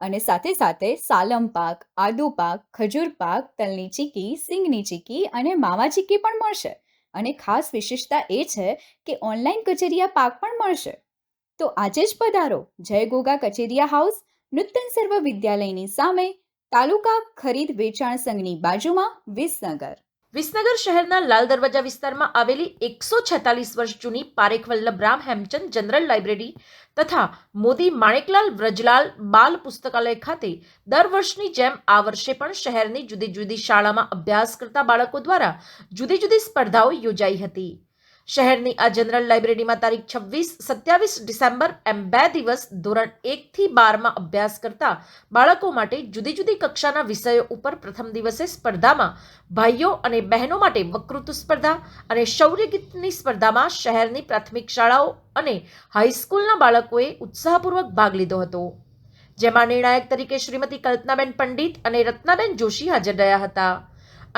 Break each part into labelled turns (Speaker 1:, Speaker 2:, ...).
Speaker 1: અને સાથે સાથે સાલમ પાક, આદુ પાક, ખજૂર પાક, તલની ચીકી, સિંગની ચીકી અને માવા ચીકી પણ મળશે. અને ખાસ વિશેષતા એ છે કે ઓનલાઈન કચેરિયા પાક પણ મળશે. તો આજે જ પધારો. જય ગોગા કચેરિયા હાઉસ, નૂતન સર્વ વિદ્યાલયની સામે, તાલુકા ખરીદ વેચાણ સંઘની બાજુમાં વિસનગર.
Speaker 2: વિસનગર શહેરના લાલ દરવાજા વિસ્તારમાં આવેલી એકસો છેતાલીસ વર્ષ જૂની પારેખ વલ્લભ રામ હેમચંદ જનરલ લાઇબ્રેરી તથા મોદી માણેકલાલ વ્રજલાલ બાલ પુસ્તકાલય ખાતે દર વર્ષની જેમ આ વર્ષે પણ શહેરની જુદી જુદી શાળામાં અભ્યાસ કરતા બાળકો દ્વારા જુદી જુદી સ્પર્ધાઓ યોજાઈ હતી. શહેરની આ જનરલ લાઇબ્રેરીમાં તારીખ છવ્વીસ, સત્યાવીસ ડિસેમ્બર એમ બે દિવસ ધોરણ એકથી બારમાં અભ્યાસ કરતા બાળકો માટે જુદી જુદી કક્ષાના વિષયો ઉપર પ્રથમ દિવસે સ્પર્ધામાં ભાઈઓ અને બહેનો માટે વકૃત્વ સ્પર્ધા અને શૌર્ય ગીતની સ્પર્ધામાં શહેરની પ્રાથમિક શાળાઓ અને હાઈસ્કૂલના બાળકોએ ઉત્સાહપૂર્વક ભાગ લીધો હતો. જેમાં નિર્ણાયક તરીકે શ્રીમતી કલ્પનાબેન પંડિત અને રત્નાબેન જોશી હાજર રહ્યા હતા.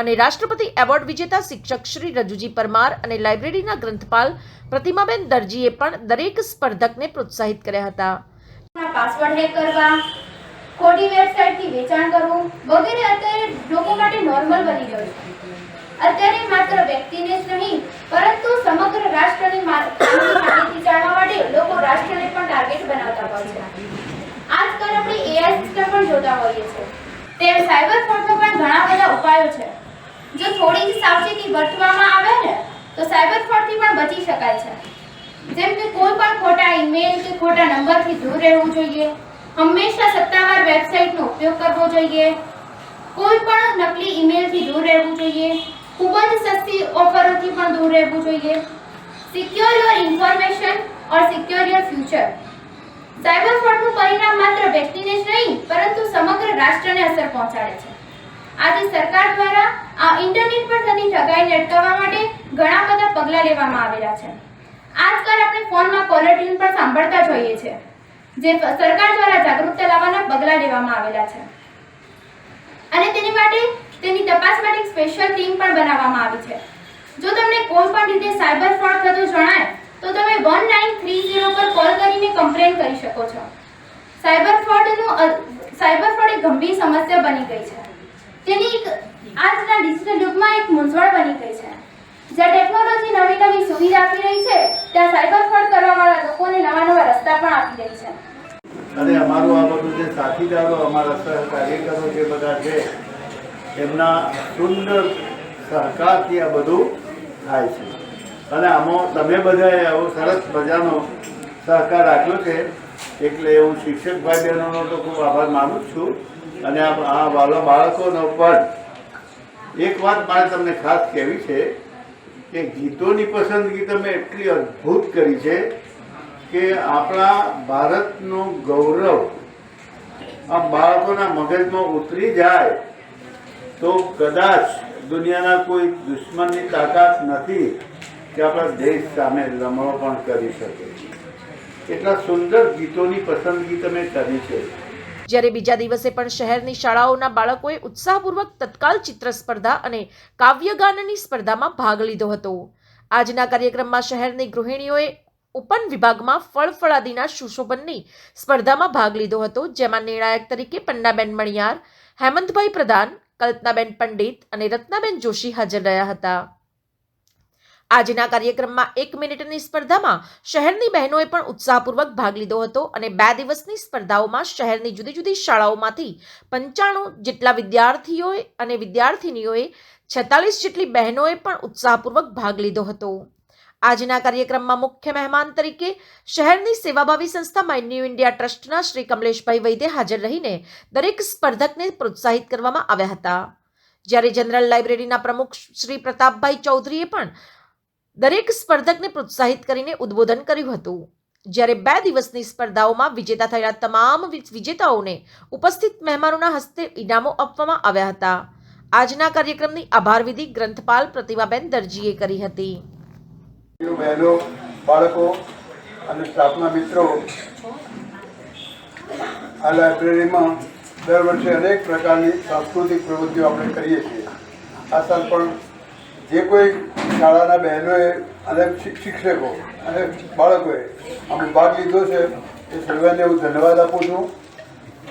Speaker 2: અને રાષ્ટ્રપતિ એવોર્ડ વિજેતા શિક્ષક શ્રી રજુજી પરમાર અને લાઇબ્રેરીના ગ્રંથપાલ પ્રતિમાબેન દરજીએ પણ દરેક સ્પર્ધકને પ્રોત્સાહિત કર્યા હતા.
Speaker 3: પાસવર્ડ હેક કરવા ખોટી વેબસાઇટથી વેચાણ કરવું, વગેરે અત્યારે લોકો માટે નોર્મલ બની ગયું અત્યારે માત્ર વ્યક્તિને જ નહીં, પરંતુ સમગ્ર રાષ્ટ્રની માહિતી જાણવા માટે લોકો રાષ્ટ્રને પણ ટાર્ગેટ બનાવતા હોય છે. આજકાલ આપણે એઆઈ સિસ્ટમ પણ જોતા હોઈએ છીએ. તેમ સાયબર ફ્રોડનો પણ ઘણા બધા ઉપાયો છે. જો થોડી જ સાવચેતી વર્તવામાં આવે ને, તો સાયબર ફ્રોડથી પણ બચી શકાય છે. જેમ કે કોઈ પણ ખોટા ઈમેલ કે ખોટા નંબરથી દૂર રહેવું જોઈએ. હંમેશા સત્તાવાર વેબસાઇટનો ઉપયોગ કરવો જોઈએ. કોઈ પણ નકલી ઈમેલથી દૂર રહેવું જોઈએ. ખૂબ જ સસ્તી ઓફરોથી પણ દૂર રહેવું જોઈએ. Secure your information or secure your future cyber ફ્રોડનું પરિણામ માત્ર વ્યક્તિને જ નહીં, પરંતુ સમગ્ર રાષ્ટ્રને અસર પહોંચાડે છે. આજે સરકાર દ્વારા ઇન્ટરનેટ પર થતી ઠગાઈને અટકાવવા માટે ઘણા બધા પગલાં લેવામાં આવેલા છે. આજકાલ આપણે ફોનમાં કોલર ટ્યુન પણ સાંભળતા જોઈએ છે, જે સરકાર દ્વારા જાગૃતતા લાવવાના પગલાં લેવામાં આવેલા છે. અને તેની માટે તેની તપાસ માટે સ્પેશિયલ ટીમ પણ બનાવવામાં આવી છે. જો તમને કોઈ પણ રીતે સાયબર ફ્રોડ થતું જણાય, તો તમે વન નાઇન થ્રી ઝીરો પર કોલ કરીને કમ્પ્લેન કરી શકો છો. સાયબર ફ્રોડનું સાયબર ફ્રોડ એક ગંભીર સમસ્યા બની ગઈ છે. તેની એક આજના ડિજિટલ યુગમાં એક મૂંઝવણ બની ગઈ છે. જ્યાં ટેકનોલોજી નવી નવી સુવિધા આપી રહી છે, ત્યાં સાયબર ફ્રોડ કરવાવાળા લોકોને નવા નવા રસ્તા પણ આપી રહી છે.
Speaker 4: અને અમારું આ બધું જે સાથીદારો, અમારા કાર્યકરો જે બધા છે, એમના સુંદર સહકારથી આ બધું થાય છે. અને આમાં તમે બધાએ આવો સરસ મજાનો સહકાર આપ્યો છે. એટલે હું શિક્ષક ભાઈ બહેનોનો તો ખૂબ આભાર માનું છું. અને આ બાળકોનો પણ એક વાત મારે તમને ખાસ કહેવી છે કે ગીતોની પસંદગી તમે એટલી અદ્ભુત કરી છે કે આપણા ભારતનું ગૌરવ આ બાળકોના મગજમાં ઉતરી જાય તો કદાચ દુનિયાના કોઈ દુશ્મનની તાકાત નથી કે આપણા દેશ સામે લમણો પણ કરી શકે. એટલા સુંદર ગીતોની પસંદગી તમે કરી છે.
Speaker 2: જ્યારે બીજા દિવસે પણ શહેરની શાળાઓના બાળકોએ ઉત્સાહપૂર્વક તત્કાલ ચિત્ર સ્પર્ધા અને કાવ્યગાનની સ્પર્ધામાં ભાગ લીધો હતો. આજના કાર્યક્રમમાં શહેરની ગૃહિણીઓએ ઉપન વિભાગમાં ફળફળાદીના સુશોભનની સ્પર્ધામાં ભાગ લીધો હતો, જેમાં નિર્ણાયક તરીકે પન્નાબેન મણિયાર, હેમંતભાઈ પ્રધાન, કલ્પનાબેન પંડિત અને રત્નાબેન જોશી હાજર રહ્યા હતા. આજના કાર્યક્રમમાં એક મિનિટની સ્પર્ધામાં શહેરની બહેનોએ પણ ઉત્સાહપૂર્વક ભાગ લીધો હતો અને બે દિવસની સ્પર્ધાઓમાં શહેરની જુદી જુદી શાળાઓમાંથી પંચાણું જેટલા વિદ્યાર્થીઓએ અને વિદ્યાર્થિનીઓએ છેતાલીસ જેટલી બહેનોએ પણ ઉત્સાહપૂર્વક ભાગ લીધો હતો. આજના કાર્યક્રમમાં મુખ્ય મહેમાન તરીકે શહેરની સેવાભાવી સંસ્થા માય ન્યૂ ઇન્ડિયા ટ્રસ્ટના શ્રી કમલેશભાઈ વૈદ્ય હાજર રહીને દરેક સ્પર્ધકને પ્રોત્સાહિત કરવામાં આવ્યા હતા. જ્યારે જનરલ લાઇબ્રેરીના પ્રમુખ શ્રી પ્રતાપભાઈ ચૌધરીએ પણ દરેક સ્પર્ધકને પ્રોત્સાહિત કરીને ઉદ્બોધન કર્યું હતું. જ્યારે બે દિવસની સ્પર્ધાઓમાં વિજેતા થયેલા તમામ વિજેતાઓને ઉપસ્થિત મહેમાનોના હસ્તે ઇનામો આપવામાં આવ્યા હતા. આજના કાર્યક્રમની આભાર વિધિ ગ્રંથપાલ પ્રતિભાબેન દરજીએ કરી હતી.
Speaker 5: બહેનો, બાળકો અને સ્ટાફના મિત્રો, આ લાઇબ્રેરીમાં દર વર્ષે અનેક પ્રકારની સાંસ્કૃતિક પ્રવૃત્તિઓ આપણે કરીએ છીએ. આ સાલ પણ જે કોઈ શાળાના બહેનોએ અને શિક્ષકો અને બાળકોએ આમાં ભાગ લીધો છે. એ સર્વેને હું ધન્યવાદ આપું છું.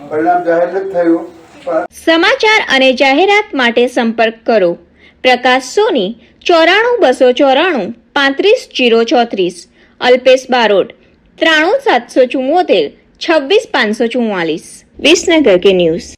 Speaker 5: પરિણામ જાહેર નથી થયું
Speaker 6: સમાચાર અને જાહેરાત માટે સંપર્ક કરો. પ્રકાશ સોની, ચોરાણું બસો ચોરાણું, પાંત્રીસ જીરો ચોત્રીસ. અલ્પેશ બારોટ, ત્રાણું સાતસો ચુમ્મોતેર છવ્વીસ પાંચસો ચુમ્માલીસ વિસનગર કે ન્યૂઝ.